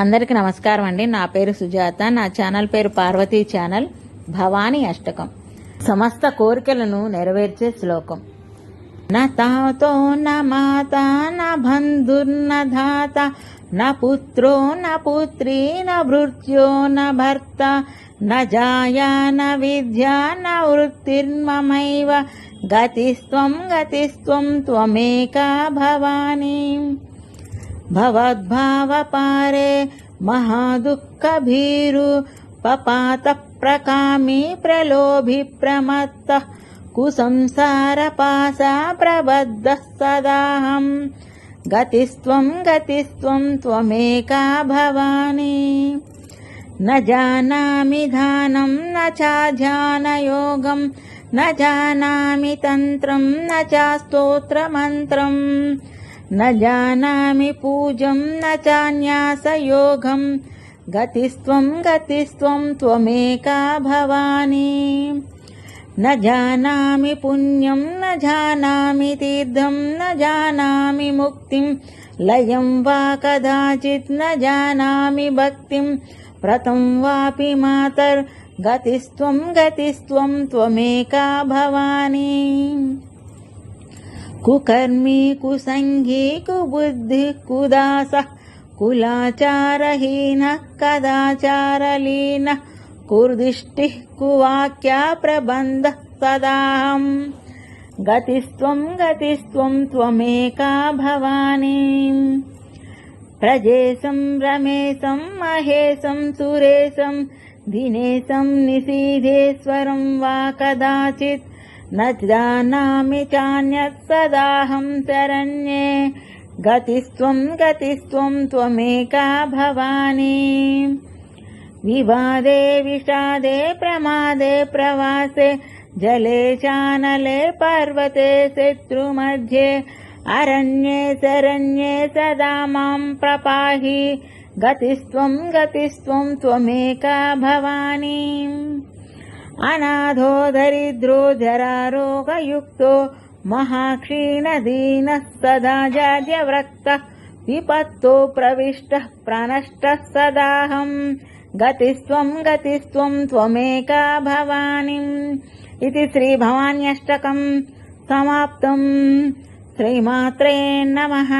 అందరికీ నమస్కారం అండి. నా పేరు సుజాత నా ఛానల్ పేరు పార్వతీ ఛానల్ భవానీ అష్టకం. సమస్త కోరికలను నెరవేర్చే శ్లోకం. నా తాతో న మాత న బంధుర్న ధాత న పుత్రో నా పుత్రీ న భృత్యో న భర్త న జాయా న విద్యా న వృత్తిర్మమైవ గతిస్త్వం గతిస్త్వం త్వమేకా భవానీ. भवद्भावपारे महादुःखभीरु पपातः प्रकामि प्रलोभि प्रमत्तः कुसंसारपासा प्रबद्धः सदाहम् गतिस्त्वम् गतिस्त्वम् त्वमेका भवानी। न जानामि धानम् न च ध्यानयोगम् न जानामि तन्त्रम् न च स्तोत्रमन्त्रम्। न जानामि पूजम् न चान्यासयोगम् गतिस्त्वम् गतिस्त्वम् त्वमेका भवानी। न जानामि पुण्यम् न जानामि तीर्थम् न जानामि मुक्तिम् लयम् वा कदाचित् न जानामि भक्तिम् व्रतम् वापि मातर् गतिस्त्वम् गतिस्त्वम् त्वमेका भवानी कुकर्मी कुसङ्गी कुबुद्धिः कुदासः कुलाचारहीनः कदाचारलीनः कुर्दिष्टिः कुवाक्या प्रबन्धः सदाहम् गतिस्त्वम् गतिस्त्वम् त्वमेका भवानी। प्रजेशम् रमेशम् महेशम् सुरेशम् दिनेशम् निशीधेश्वरम् वा कदाचित् न जानामि चान्यत् सदाहं शरण्ये। गतिस्त्वम् गतिस्त्वम् त्वमेका भवानी। विवादे विषादे प्रमादे प्रवासे जले चानले पर्वते शत्रुमध्ये अरण्ये शरण्ये सदा माम् प्रपाहि। गतिस्त्वम् गतिस्त्वम् त्वमेका भवानी अनाथो दरिद्रो जरारोगयुक्तो महाक्षीणदीनः सदा जाड्यव्रक्तः विपत्तो प्रविष्टः प्रनष्टः सदाहम्। गतिस्त्वम् गतिस्त्वम् त्वमेका भवानीम् इति श्रीभवान्यष्टकम् समाप्तम्। श्रीमात्रे नमः